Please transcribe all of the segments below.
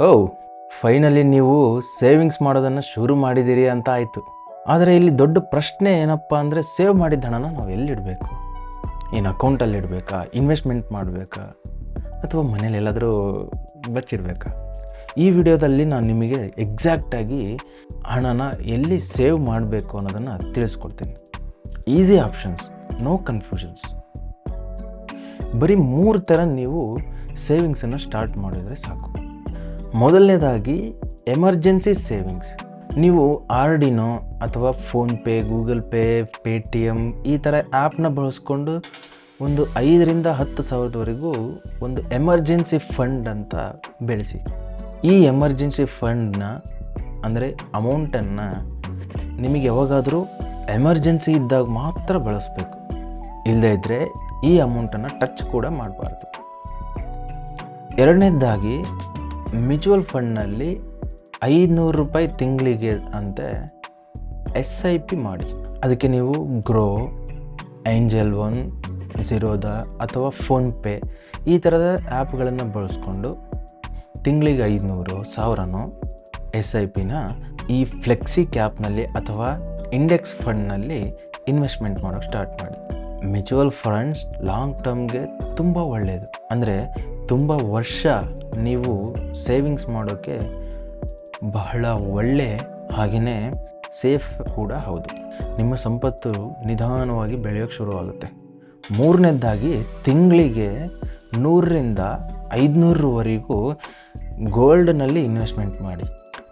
ಓ finally ನೀವು savings ಮಾಡೋದನ್ನು ಶುರು ಮಾಡಿದ್ದೀರಿ ಅಂತ ಆಯಿತು. ಆದರೆ ಇಲ್ಲಿ ದೊಡ್ಡ ಪ್ರಶ್ನೆ ಏನಪ್ಪ ಅಂದರೆ ಸೇವ್ ಮಾಡಿದ ಹಣನ ನಾವು ಎಲ್ಲಿಡಬೇಕು? ಏನು ಅಕೌಂಟಲ್ಲಿ ಇಡಬೇಕಾ? ಇನ್ವೆಸ್ಟ್ಮೆಂಟ್ ಮಾಡಬೇಕಾ? ಅಥವಾ ಮನೇಲಿ ಎಲ್ಲಾದರೂ ಬಚ್ಚಿಡಬೇಕಾ? ಈ ವಿಡಿಯೋದಲ್ಲಿ ನಾನು ನಿಮಗೆ ಎಕ್ಸಾಕ್ಟಾಗಿ ಹಣನ ಎಲ್ಲಿ ಸೇವ್ ಮಾಡಬೇಕು ಅನ್ನೋದನ್ನು ತಿಳಿಸ್ಕೊಡ್ತೀನಿ. ಈಸಿ ಆಪ್ಷನ್ಸ್ ನೋ ಕನ್ಫ್ಯೂಷನ್ಸ್ ಬರೀ ಮೂರು ಥರ ನೀವು ಸೇವಿಂಗ್ಸನ್ನು ಸ್ಟಾರ್ಟ್ ಮಾಡಿದರೆ ಸಾಕು. ಮೊದಲನೇದಾಗಿ ಎಮರ್ಜೆನ್ಸಿ ಸೇವಿಂಗ್ಸ್. ನೀವು ಆರ್ ಡಿನೋ ಅಥವಾ PhonePe Google Pay Paytm ಈ ಥರ ಆ್ಯಪ್ನ ಬಳಸ್ಕೊಂಡು ಒಂದು ಐದರಿಂದ ಹತ್ತು ಸಾವಿರದವರೆಗೂ ಒಂದು ಎಮರ್ಜೆನ್ಸಿ ಫಂಡ್ ಅಂತ ಬೆಳೆಸಿ. ಈ ಎಮರ್ಜೆನ್ಸಿ ಫಂಡ್ನ ಅಂದರೆ ಅಮೌಂಟನ್ನು ನಿಮಗೆ ಯಾವಾಗಾದರೂ ಎಮರ್ಜೆನ್ಸಿ ಇದ್ದಾಗ ಮಾತ್ರ ಬಳಸಬೇಕು. ಇಲ್ಲದೇ ಇದ್ದರೆ ಈ ಅಮೌಂಟನ್ನು ಟಚ್ ಕೂಡ ಮಾಡಬಾರ್ದು. ಎರಡನೇದಾಗಿ ಮ್ಯೂಚುವಲ್ ಫಂಡ್ನಲ್ಲಿ ಐನೂರು ರೂಪಾಯಿ ತಿಂಗಳಿಗೆ ಅಂತೆ ಎಸ್ ಐ ಪಿ ಮಾಡಿ ಅದಕ್ಕೆ ನೀವು ಗ್ರೋ, ಏಂಜಲ್ ಒನ್, ಝೀರೋದ ಅಥವಾ ಫೋನ್ಪೇ ಈ ಥರದ ಆ್ಯಪ್ಗಳನ್ನು ಬಳಸ್ಕೊಂಡು ತಿಂಗಳಿಗೆ ಐದುನೂರು ಸಾವಿರನೋ ಎಸ್ ಐ ಪಿನ ಈ ಫ್ಲೆಕ್ಸಿ ಕ್ಯಾಪ್ನಲ್ಲಿ ಅಥವಾ ಇಂಡೆಕ್ಸ್ ಫಂಡ್ನಲ್ಲಿ ಇನ್ವೆಸ್ಟ್ಮೆಂಟ್ ಮಾಡೋಕ್ಕೆ ಸ್ಟಾರ್ಟ್ ಮಾಡಿ ಮ್ಯೂಚುವಲ್ ಫಂಡ್ಸ್ ಲಾಂಗ್ ಟರ್ಮ್ಗೆ ತುಂಬ ಒಳ್ಳೆಯದು ಅಂದರೆ ತುಂಬ ವರ್ಷ ನೀವು ಸೇವಿಂಗ್ಸ್ ಮಾಡೋಕ್ಕೆ ಬಹಳ ಒಳ್ಳೆ ಹಾಗೆಯೇ ಸೇಫ್ ಕೂಡ ಹೌದು. ನಿಮ್ಮ ಸಂಪತ್ತು ನಿಧಾನವಾಗಿ ಬೆಳೆಯೋಕ್ಕೆ ಶುರುವಾಗುತ್ತೆ. ಮೂರನೇದಾಗಿ ತಿಂಗಳಿಗೆ ನೂರರಿಂದ ಐದುನೂರವರೆಗೂ ಗೋಲ್ಡ್ನಲ್ಲಿ ಇನ್ವೆಸ್ಟ್ಮೆಂಟ್ ಮಾಡಿ.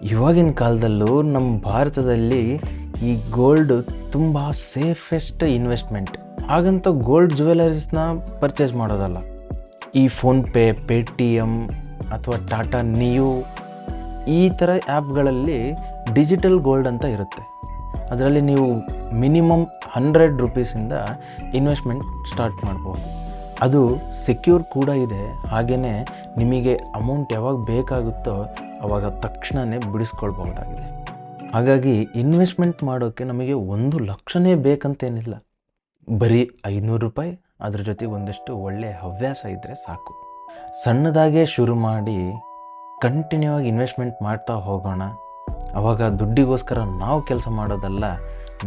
ಇವಾಗಿನ ಕಾಲದಲ್ಲೂ ನಮ್ಮ ಭಾರತದಲ್ಲಿ ಈ ಗೋಲ್ಡ್ ತುಂಬ ಸೇಫೆಸ್ಟ್ ಇನ್ವೆಸ್ಟ್ಮೆಂಟ್ ಹಾಗಂತ ಗೋಲ್ಡ್ ಜ್ಯುವೆಲರೀಸ್ನ ಪರ್ಚೇಸ್ ಮಾಡೋದಲ್ಲ. ಈ ಫೋನ್ಪೇ ಪೇ ಟಿ ಅಥವಾ ಟಾಟಾ ನಿಯೋ ಈ ಥರ ಆ್ಯಪ್ಗಳಲ್ಲಿ ಡಿಜಿಟಲ್ ಗೋಲ್ಡ್ ಅಂತ ಇರುತ್ತೆ. ಅದರಲ್ಲಿ ನೀವು ಮಿನಿಮಮ್ ಹಂಡ್ರೆಡ್ ರುಪೀಸಿಂದ ಇನ್ವೆಸ್ಟ್ಮೆಂಟ್ ಸ್ಟಾರ್ಟ್ ಮಾಡ್ಬೋದು. ಅದು ಸೆಕ್ಯೂರ್ ಕೂಡ ಇದೆ ಹಾಗೆಯೇ ನಿಮಗೆ ಅಮೌಂಟ್ ಯಾವಾಗ ಬೇಕಾಗುತ್ತೋ ಆವಾಗ ತಕ್ಷಣವೇ ಬಿಡಿಸ್ಕೊಳ್ಬಹುದಾಗಿದೆ. ಹಾಗಾಗಿ ಇನ್ವೆಸ್ಟ್ಮೆಂಟ್ ಮಾಡೋಕ್ಕೆ ನಮಗೆ ಒಂದು ಲಕ್ಷನೇ ಬೇಕಂತೇನಿಲ್ಲ. ಬರೀ ಐನೂರು ರೂಪಾಯಿ ಅದ್ರ ಜೊತೆ ಒಂದಷ್ಟು ಒಳ್ಳೆಯ ಹವ್ಯಾಸ ಇದ್ದರೆ ಸಾಕು. ಸಣ್ಣದಾಗೇ ಶುರು ಮಾಡಿ ಕಂಟಿನ್ಯೂ ಆಗಿ ಇನ್ವೆಸ್ಟ್ಮೆಂಟ್ ಮಾಡ್ತಾ ಹೋಗೋಣ. ಅವಾಗ ದುಡ್ಡಿಗೋಸ್ಕರ ನಾವು ಕೆಲಸ ಮಾಡೋದಲ್ಲ,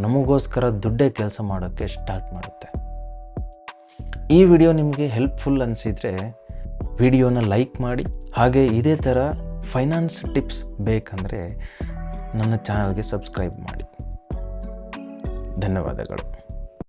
ನಮಗೋಸ್ಕರ ದುಡ್ಡೇ ಕೆಲಸ ಮಾಡೋಕ್ಕೆ ಸ್ಟಾರ್ಟ್ ಮಾಡುತ್ತೆ. ಈ ವಿಡಿಯೋ ನಿಮಗೆ ಹೆಲ್ಪ್ಫುಲ್ ಅನಿಸಿದರೆ ವಿಡಿಯೋನ ಲೈಕ್ ಮಾಡಿ, ಹಾಗೆ ಇದೇ ಥರ ಫೈನಾನ್ಸ್ ಟಿಪ್ಸ್ ಬೇಕಂದರೆ ನನ್ನ ಚಾನಲ್ಗೆ ಸಬ್ಸ್ಕ್ರೈಬ್ ಮಾಡಿ. ಧನ್ಯವಾದಗಳು.